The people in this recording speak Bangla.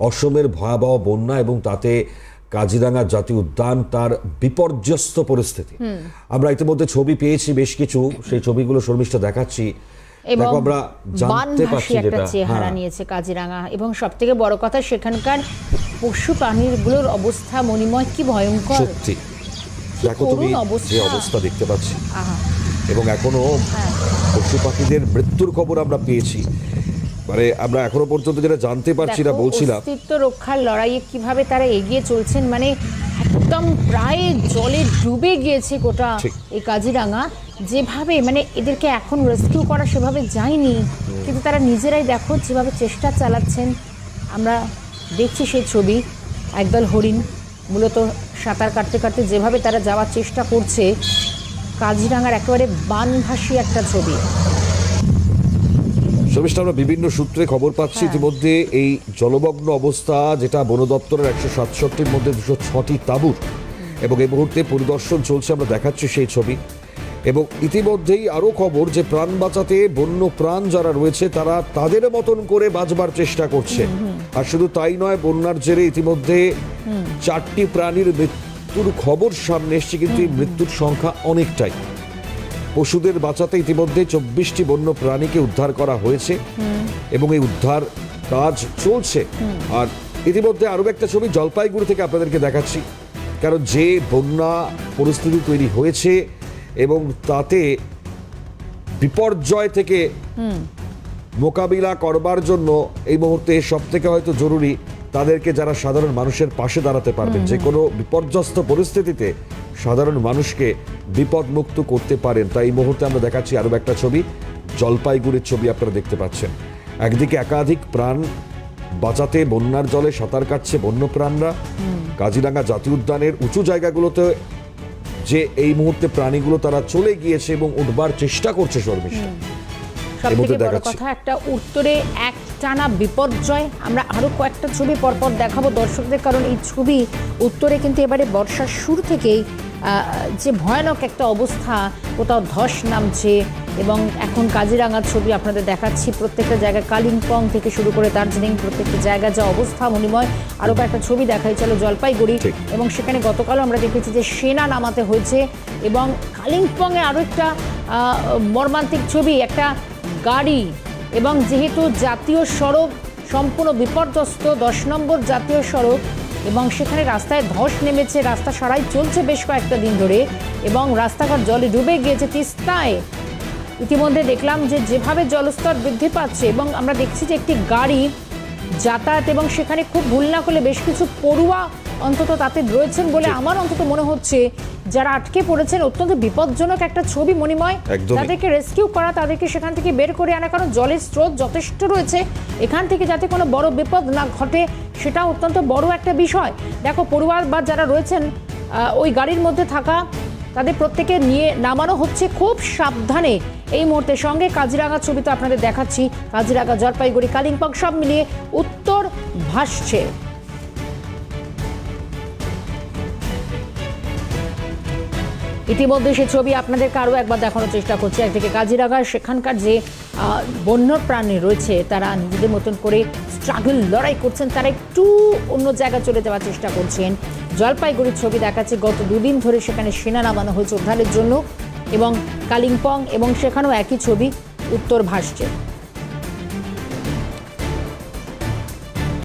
অসমের ভয়াবহ বন্যা এবং তাতে কাজিরাঙ্গা জাতীয় উদ্যান তার বিপর্যস্ত পরিস্থিতি। আমরা ইতিমধ্যে ছবি পেয়েছি বেশ কিছু। সেই ছবিগুলো শর্মিষ্ঠা দেখাচ্ছি। এবং দেখো আমরা জানতে পারছি যেটা। চেহারা হ্যাঁ, নিয়েছে এবং বড় কথা সেখানকার পশু প্রাণীগুলোর অবস্থা মনিময় কি ভয়ঙ্কর। সত্যি। দেখো তুমি। যে অবস্থা। দেখতে পাচ্ছি। এবং এখনও হ্যাঁ। পশু পাখিদের মৃত্যুর খবর আমরা পেয়েছি। মানে আমরা এখনও পর্যন্ত যেটা জানতে পারছি না বলছিলাম। অস্তিত্ব রক্ষার লড়াইয়ে কীভাবে তারা এগিয়ে চলছেন মানে একদম প্রায় জলে ডুবে গিয়েছে গোটা এই কাজিরাঙা। যেভাবে মানে এদেরকে এখন রেস্কিউ করা সেভাবে যায়নি কিন্তু তারা নিজেরাই দেখো যেভাবে চেষ্টা চালাচ্ছেন। আমরা দেখছি সেই ছবি একদল হরিণ মূলত সাঁতার কাটতে কাটতে যেভাবে তারা যাওয়ার চেষ্টা করছে কাজিরাঙার একেবারে বানভাসী একটা ছবি। শর্মিষ্ঠা আমরা বিভিন্ন সূত্রে খবর পাচ্ছি হ্যাঁ। ইতিমধ্যে এই জলমগ্ন অবস্থা যেটা বন দপ্তরের একশো সাতষট্টির মধ্যে দুশো ছটি তাঁবুর। এবং এই মুহূর্তে পরিদর্শন চলছে আমরা দেখাচ্ছি সেই ছবি। এবং ইতিমধ্যেই আরও খবর যে প্রাণ বাঁচাতে বন্য প্রাণ যারা রয়েছে তারা তাদের মতন করে বাঁচবার চেষ্টা করছে। আর শুধু তাই নয় বন্যার জেরে ইতিমধ্যে চারটি প্রাণীর মৃত্যুর খবর সামনে এসছে কিন্তু এই মৃত্যুর সংখ্যা অনেকটাই। পশুদের বাঁচাতে ইতিমধ্যে চব্বিশটি বন্য প্রাণীকে উদ্ধার করা হয়েছে এবং এই উদ্ধার কাজ চলছে। আর ইতিমধ্যে আরও একটা ছবি জলপাইগুড়ি থেকে আপনাদেরকে দেখাচ্ছি। কারণ যে বন্যা পরিস্থিতি তৈরি হয়েছে এবং তাতে বিপর্যয় থেকে মোকাবিলা করবার জন্য এই মুহূর্তে সব থেকে হয়তো জরুরি তাদেরকে যারা সাধারণ মানুষের পাশে দাঁড়াতে পারবেন যে কোনো বিপর্যস্ত পরিস্থিতিতে সাধারণ মানুষকে বিপদমুক্ত করতে পারেন। তাই এই মুহূর্তে আমরা দেখাচ্ছি আরও একটা ছবি জলপাইগুড়ির ছবি আপনারা দেখতে পাচ্ছেন। একদিকে একাধিক প্রাণ বাঁচাতে বন্যার জলে সাঁতার কাটছে বন্যপ্রাণরা। কাজিরাঙ্গা জাতীয় উদ্যানের উঁচু জায়গাগুলোতে যে এই মুহূর্তে প্রাণীগুলো তারা চলে গিয়েছে এবং উঠবার চেষ্টা করছে শর্মিষ্ঠা। সব থেকে বড়। কথা একটা উত্তরে এক টানা বিপর্যয়। আমরা আরও কয়েকটা ছবি পরপর দেখাবো দর্শকদের কারণ এই ছবি উত্তরে কিন্তু এবারে বর্ষার শুরু থেকেই যে ভয়ানক একটা অবস্থা কোথাও ধস নামছে এবং এখন কাজিরাঙার ছবি আপনাদের দেখাচ্ছি। প্রত্যেকটা জায়গায় কালিম্পং থেকে শুরু করে দার্জিলিং প্রত্যেকটা জায়গায় যা অবস্থা মনিময় আরও কয়েকটা ছবি দেখাই। চলো জলপাইগুড়ি এবং সেখানে গতকালও আমরা দেখেছি যে সেনা নামাতে হয়েছে এবং কালিম্পংয়ে আরও একটা মর্মান্তিক ছবি একটা গাড়ি এবং যেহেতু জাতীয় সড়ক সম্পূর্ণ বিপর্যস্ত, দশ নম্বর জাতীয় সড়ক এবং সেখানে রাস্তায় ধস নেমেছে, রাস্তা সারাই চলছে বেশ কয়েকটা দিন ধরে এবং রাস্তাঘাট জলে ডুবে গিয়েছে, তিস্তায়। ইতিমধ্যে দেখলাম যে যেভাবে জলস্তর বৃদ্ধি পাচ্ছে এবং আমরা দেখছি যে একটি গাড়ি যাতায়াত এবং সেখানে খুব ভুল না করলে বেশ কিছু পড়ুয়া অন্তত তাতে রয়েছেন বলে আমার অন্তত মনে হচ্ছে যারা আটকে পড়েছেন অত্যন্ত বিপজ্জনক একটা ছবি একদমই। তাদেরকে রেস্কিউ করা তাদেরকে সেখান থেকে বের করে আনা কারণ জলের স্রোত যথেষ্ট রয়েছে। এখান থেকে যাতে কোনো বড় বিপদ না ঘটে সেটা অত্যন্ত বড় একটা বিষয়। দেখো পড়ুয়া বা যারা রয়েছেন ওই গাড়ির মধ্যে থাকা তাদের প্রত্যেকে নিয়ে নামানো হচ্ছে খুব সাবধানে। এই মুহূর্তে সঙ্গে কাজিরাঙা ছবি তো আপনাদের দেখাচ্ছি। কাজিরাঙা জলপাইগুড়ি কালিম্পং সব মিলিয়ে উত্তর ভাসছে। ইতিমধ্যে সে ছবি আপনাদেরকে আরও একবার দেখানোর চেষ্টা করছি। একদিকে কাজিরাঙা, সেখানকার যে বন্য প্রাণী রয়েছে, তারা নিজেদের মতন করে স্ট্রাগল লড়াই করছেন, তারা একটু অন্য জায়গায় চলে যাওয়ার চেষ্টা করছেন। জলপাইগুড়ির ছবি দেখাচ্ছে, গত দুদিন ধরে সেখানে সেনা নামানো হয়েছে উদ্ধারের জন্য এবং কালিম্পং এবং সেখানেও একই ছবি উত্তর ভাসছে।